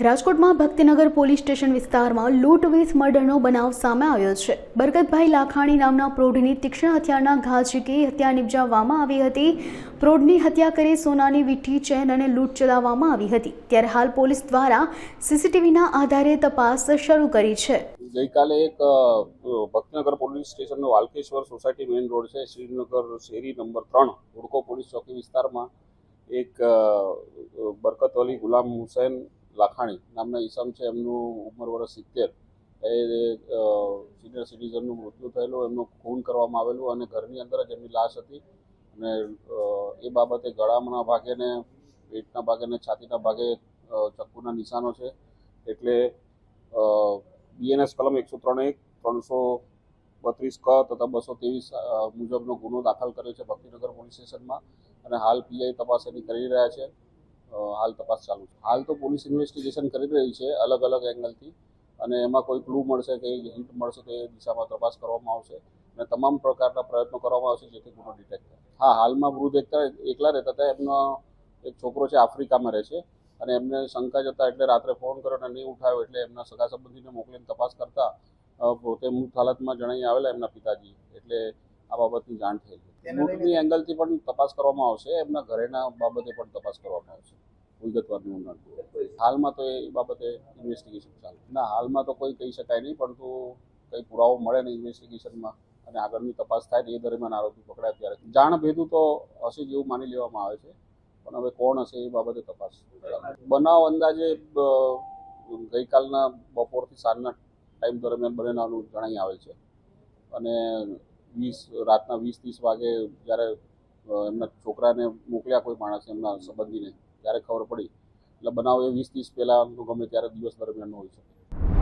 રાજકોટમાં Bhaktinagar police station વિસ્તારમાં લૂંટ વીસ મર્ડરનો બનાવ સામે આવ્યો છે. બરકતભાઈ લાખાણી નામના પ્રૌઢની તીક્ષ્ણ હથિયારના ઘા ઝીકી હત્યા નિપજાવવામાં આવી હતી. પ્રૌઢની હત્યા કરી સોનાની વીઠી ચેન અને લૂંટ ચલાવવામાં આવી હતી. ત્યારે હાલ પોલીસ દ્વારા સીસીટીવીના આધારે તપાસ શરૂ કરી છે. ગઈકાલે એક ભક્તિનગર પોલીસ સ્ટેશનનો વાલકેશ્વર સોસાયટી મેઇન રોડ છે. શ્રીનગર શેરી નંબર ત્રણ હુડકો પોલીસ ચોકી વિસ્તારમાં એક અ, બરકત અલી ગુલામ હુસૈન લાખાણી નામના ઈસમ છે, એમનું ઉંમર વર્ષ સિત્તેર. એ સિનિયર સિટીઝનનું મૃત્યુ થયેલું, એમનું ખૂન કરવામાં આવેલું અને ઘરની અંદર જ એમની લાશ હતી. અને એ બાબતે ગળાના ભાગે ને પેટના ભાગે ને છાતીના ભાગે ચક્કુના નિશાનો છે. એટલે બીએનએસ કલમ એકસો ત્રણ એક, ત્રણસો બત્રીસ ક તથા બસો ત્રેવીસ મુજબનો ગુનો દાખલ કર્યો છે ભક્તિનગર પોલીસ સ્ટેશનમાં અને હાલ પીઆઈ તપાસ એની કરી રહ્યા છે. હાલ તપાસ ચાલુ છે. હાલ તો પોલીસ ઇન્વેસ્ટિગેશન કરી રહી છે અલગ અલગ એંગલથી અને એમાં કોઈ ક્લુ મળશે કે હિન્ટ મળશે, તે દિશામાં તપાસ કરવામાં આવશે અને તમામ પ્રકારના પ્રયત્નો કરવામાં આવશે જેથી ગુનો ડિટેક્ટ થાય. હા, હાલમાં વૃદ્ધ એકતા એકલા રહેતા હતા. એમનો એક છોકરો છે, આફ્રિકામાં રહે છે અને એમને શંકા જતા એટલે રાત્રે ફોન કર્યો અને નહીં ઉઠાવ્યો એટલે એમના સગા સંબંધીને મોકલીને તપાસ કરતા પોતે મૃત હાલતમાં જણાઈ આવેલા એમના પિતાજી. એટલે આ બાબતની જાણ થઈ લૂંટની એંગલથી પણ તપાસ કરવામાં આવશે એમના ઘરેના બાબતે પણ તપાસ કરવામાં આવશે. વિગતવારની ઊંડાણ હાલમાં તો એ બાબતે ઇન્વેસ્ટિગેશન ચાલે. ના હાલમાં તો કોઈ કહી શકાય નહીં પરંતુ કંઈ પુરાવો મળે ને ઇન્વેસ્ટિગેશનમાં અને આગળની તપાસ થાય એ દરમિયાન આરોપી પકડાય ત્યારે. જાણ ભેદું તો હશે જેવું માની લેવામાં આવે છે પણ હવે કોણ હશે એ બાબતે તપાસ બનાવ અંદાજે ગઈકાલના બપોરથી સાંજના ટાઈમ દરમિયાન બનેલાનું જણાઈ આવે છે. અને વીસ, રાતના વીસ, ત્રીસ વાગે જ્યારે એમના છોકરાને મોકલ્યા કોઈ માણસ એમના સંબંધીને, ત્યારે ખબર પડી. એટલે બનાવ એ વીસ, ત્રીસ પહેલાં ગમે ત્યારે દિવસ દરમિયાન હોઈ શકે.